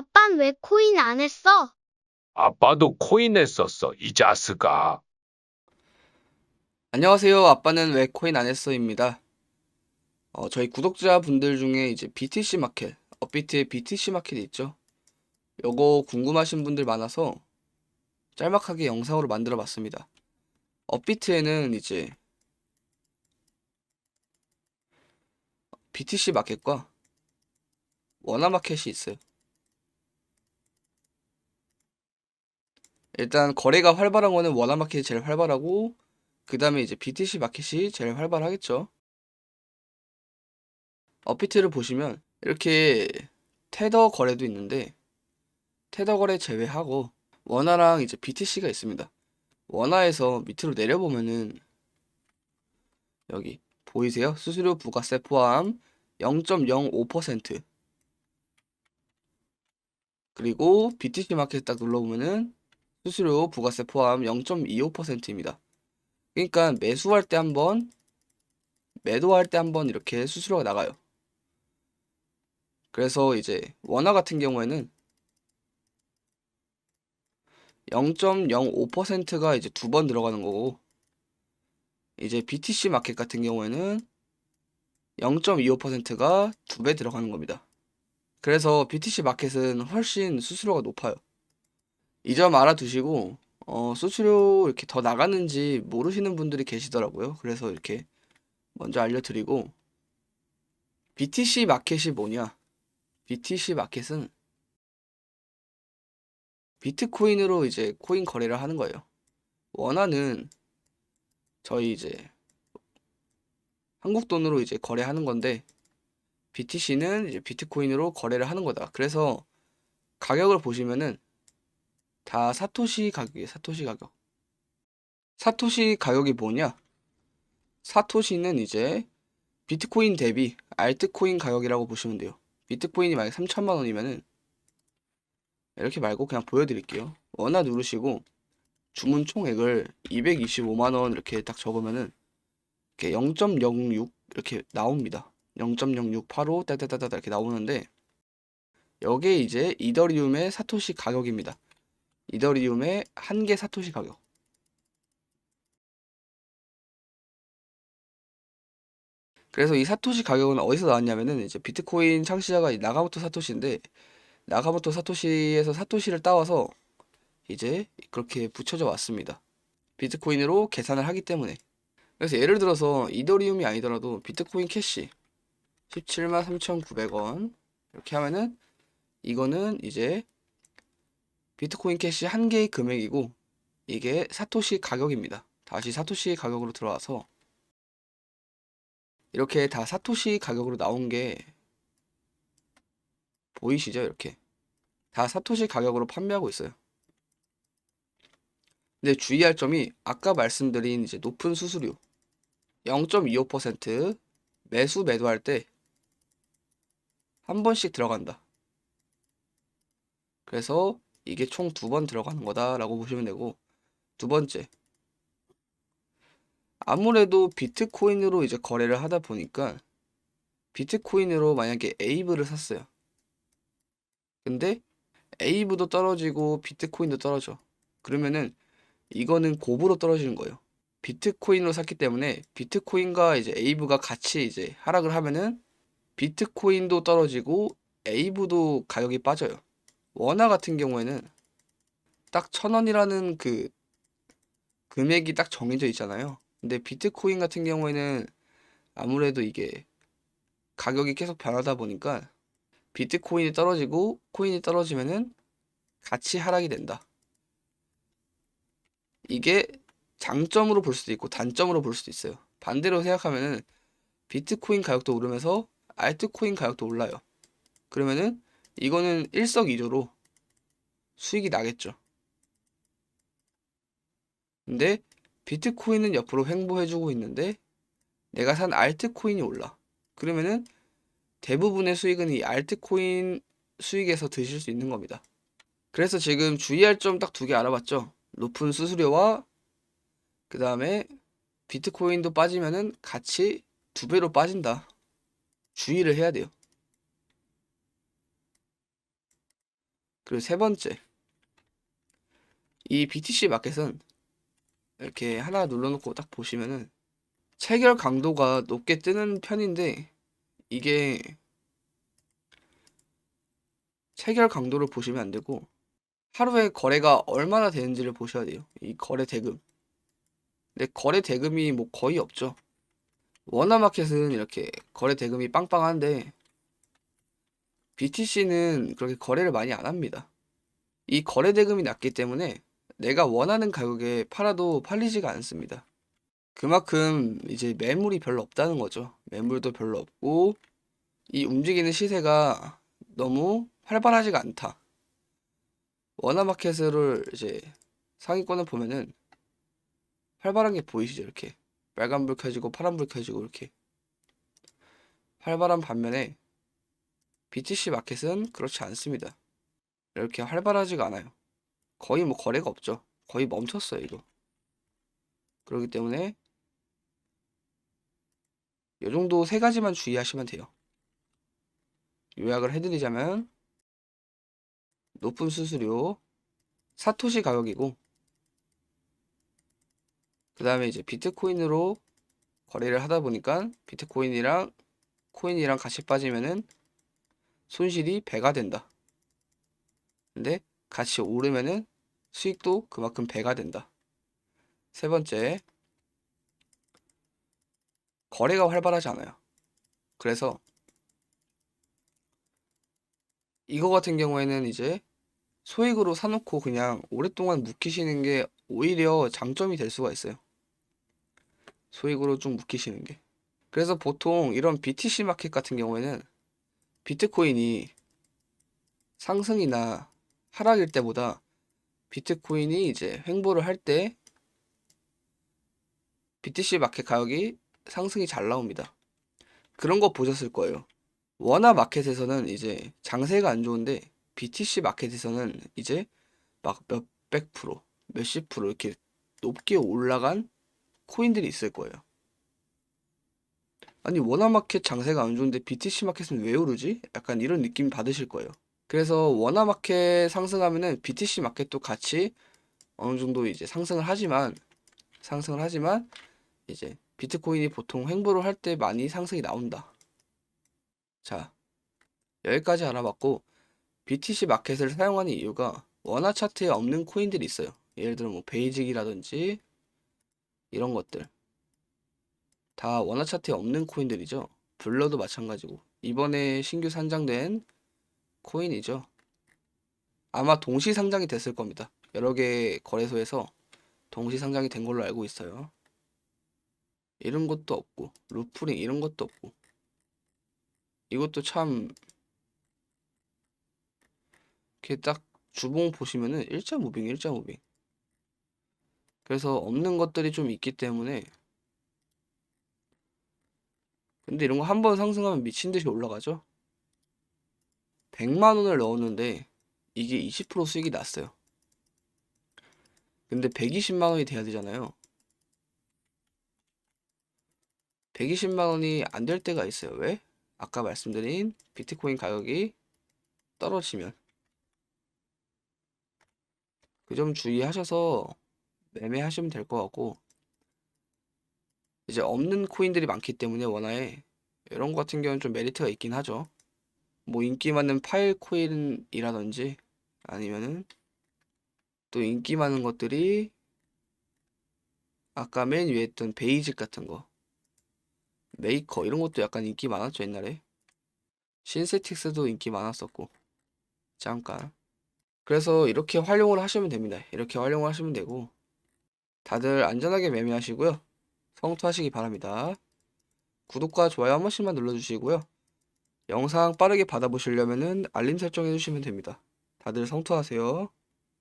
아빤 왜 코인 안 했어? 아빠도 코인 했었어, 이 자스가. 안녕하세요. 아빠는 왜 코인 안 했어입니다. 어, 저희 구독자분들 중에 이제 BTC 마켓, 업비트의 BTC 마켓이 있죠. 요거 궁금하신 분들 많아서 짤막하게 영상으로 만들어 봤습니다. 업비트에는 이제 BTC 마켓과 원화 마켓이 있어요. 일단 거래가 활발한 거는 원화 마켓이 제일 활발하고 그 다음에 이제 BTC 마켓이 제일 활발하겠죠. 업비트를 보시면 이렇게 테더 거래도 있는데 테더 거래 제외하고 원화랑 이제 BTC가 있습니다. 원화에서 밑으로 내려보면은 여기 보이세요? 수수료 부가세 포함 0.05% 그리고 BTC 마켓 딱 눌러보면은 수수료 부가세 포함 0.25%입니다. 그러니까 매수할 때 한 번, 매도할 때 한 번 이렇게 수수료가 나가요. 그래서 이제 원화 같은 경우에는 0.05%가 이제 두 번 들어가는 거고, 이제 BTC 마켓 같은 경우에는 0.25%가 두 배 들어가는 겁니다. 그래서 BTC 마켓은 훨씬 수수료가 높아요. 이 점 알아두시고, 어, 수수료 이렇게 더 나가는지 모르시는 분들이 계시더라고요. 그래서 이렇게 먼저 알려드리고, BTC 마켓이 뭐냐? BTC 마켓은 비트코인으로 이제 코인 거래를 하는 거예요. 원화는 저희 이제 한국 돈으로 이제 거래하는 건데, BTC는 이제 비트코인으로 거래를 하는 거다. 그래서 가격을 보시면은 다 사토시 가격이에요. 사토시 가격. 사토시 가격이 뭐냐? 사토시는 이제 비트코인 대비 알트코인 가격이라고 보시면 돼요. 비트코인이 만약 3천만 원이면은 이렇게 말고 그냥 보여드릴게요. 원화 누르시고 주문 총액을 225만 원 이렇게 딱 적으면은 이렇게 0.06 이렇게 나옵니다. 0.0685 따다다다 이렇게 나오는데 여기에 이제 이더리움의 사토시 가격입니다. 이더리움의 한 개 사토시 가격. 그래서 이 사토시 가격은 어디서 나왔냐면은 이제 비트코인 창시자가 이 나가모토 사토시인데 나가모토 사토시에서 사토시를 따와서 이제 그렇게 붙여져 왔습니다. 비트코인으로 계산을 하기 때문에. 그래서 예를 들어서 이더리움이 아니더라도 비트코인 캐시 17만 3,900원 이렇게 하면은 이거는 이제 비트코인 캐시 한 개의 금액이고 이게 사토시 가격입니다. 다시 사토시 가격으로 들어와서 이렇게 다 사토시 가격으로 나온 게 보이시죠? 이렇게 다 사토시 가격으로 판매하고 있어요. 근데 주의할 점이 아까 말씀드린 이제 높은 수수료 0.25% 매수 매도할 때 한 번씩 들어간다. 그래서 이게 총 두 번 들어가는 거다라고 보시면 되고 두 번째 아무래도 비트코인으로 이제 거래를 하다 보니까 비트코인으로 만약에 에이브를 샀어요. 근데 에이브도 떨어지고 비트코인도 떨어져. 그러면은 이거는 곱으로 떨어지는 거예요. 비트코인으로 샀기 때문에 비트코인과 이제 에이브가 같이 이제 하락을 하면은 비트코인도 떨어지고 에이브도 가격이 빠져요. 원화 같은 경우에는 딱 천 원이라는 그 금액이 딱 정해져 있잖아요. 근데 비트코인 같은 경우에는 아무래도 이게 가격이 계속 변하다 보니까 비트코인이 떨어지고 코인이 떨어지면은 같이 하락이 된다. 이게 장점으로 볼 수도 있고 단점으로 볼 수도 있어요. 반대로 생각하면은 비트코인 가격도 오르면서 알트코인 가격도 올라요. 그러면은 이거는 일석이조로 수익이 나겠죠. 근데 비트코인은 옆으로 횡보해주고 있는데 내가 산 알트코인이 올라. 그러면은 대부분의 수익은 이 알트코인 수익에서 드실 수 있는 겁니다. 그래서 지금 주의할 점 딱 두 개 알아봤죠. 높은 수수료와 그 다음에 비트코인도 빠지면은 같이 두 배로 빠진다. 주의를 해야 돼요. 그리고 세 번째. 이 BTC 마켓은 이렇게 하나 눌러놓고 딱 보시면은 체결 강도가 높게 뜨는 편인데 이게 체결 강도를 보시면 안 되고 하루에 거래가 얼마나 되는지를 보셔야 돼요. 이 거래 대금. 근데 거래 대금이 뭐 거의 없죠. 워너마켓은 이렇게 거래 대금이 빵빵한데 BTC는 그렇게 거래를 많이 안 합니다. 이 거래 대금이 낮기 때문에 내가 원하는 가격에 팔아도 팔리지가 않습니다. 그만큼 이제 매물이 별로 없다는 거죠. 매물도 별로 없고 이 움직이는 시세가 너무 활발하지가 않다. 워너마켓을 이제 상위권을 보면은 활발한 게 보이시죠? 이렇게 빨간불 켜지고 파란불 켜지고 이렇게 활발한 반면에 BTC 마켓은 그렇지 않습니다. 이렇게 활발하지가 않아요. 거의 뭐 거래가 없죠. 거의 멈췄어요, 이거. 그렇기 때문에 이 정도 세 가지만 주의하시면 돼요. 요약을 해드리자면 높은 수수료, 사토시 가격이고 그 다음에 이제 비트코인으로 거래를 하다 보니까 비트코인이랑 코인이랑 같이 빠지면은 손실이 배가 된다. 근데 같이 오르면은 수익도 그만큼 배가 된다. 세 번째, 거래가 활발하지 않아요. 그래서 이거 같은 경우에는 이제 소액으로 사놓고 그냥 오랫동안 묵히시는 게 오히려 장점이 될 수가 있어요. 소액으로 쭉 묵히시는 게. 그래서 보통 이런 BTC 마켓 같은 경우에는 비트코인이 상승이나 하락일 때보다 비트코인이 이제 횡보를 할 때 BTC 마켓 가격이 상승이 잘 나옵니다. 그런 거 보셨을 거예요. 워낙 마켓에서는 이제 장세가 안 좋은데 BTC 마켓에서는 이제 막 몇백 프로, 몇십 프로 이렇게 높게 올라간 코인들이 있을 거예요. 아니 워낙 마켓 장세가 안 좋은데 BTC 마켓은 왜 오르지? 약간 이런 느낌 받으실 거예요. 그래서 워낙 마켓 상승하면은 BTC 마켓도 같이 어느 정도 이제 상승을 하지만 상승을 하지만 이제 비트코인이 보통 횡보를 할 때 많이 상승이 나온다. 자, 여기까지 알아봤고 BTC 마켓을 사용하는 이유가 원화 차트에 없는 코인들이 있어요. 예를 들어 뭐 베이직이라든지 이런 것들 다 원화 차트에 없는 코인들이죠. 블러도 마찬가지고 이번에 신규 산장된 코인이죠. 아마 동시 상장이 됐을 겁니다. 여러 개 거래소에서 동시 상장이 된 걸로 알고 있어요. 이런 것도 없고 루프링 이런 것도 없고 이것도 참 이렇게 딱 주봉 보시면은 일자 무빙 일자 무빙 그래서 없는 것들이 좀 있기 때문에 근데 이런 거 한 번 상승하면 미친 듯이 올라가죠 100만 원을 넣었는데 이게 20% 수익이 났어요 근데 120만 원이 돼야 되잖아요 120만 원이 안 될 때가 있어요 왜? 아까 말씀드린 비트코인 가격이 떨어지면 그 점 주의하셔서 매매하시면 될 것 같고 이제 없는 코인들이 많기 때문에 원화에 이런 거 같은 경우는 좀 메리트가 있긴 하죠. 뭐 인기 많은 파일 코인이라든지 아니면은 또 인기 많은 것들이 아까 맨 위에 했던 베이직 같은 거 메이커 이런 것도 약간 인기 많았죠 옛날에. 신세틱스도 인기 많았었고 잠깐. 그래서 이렇게 활용을 하시면 됩니다. 이렇게 활용을 하시면 되고 다들 안전하게 매매하시고요. 성투하시기 바랍니다. 구독과 좋아요 한 번씩만 눌러주시고요 영상 빠르게 받아보시려면 알림 설정 해주시면 됩니다. 다들 성투하세요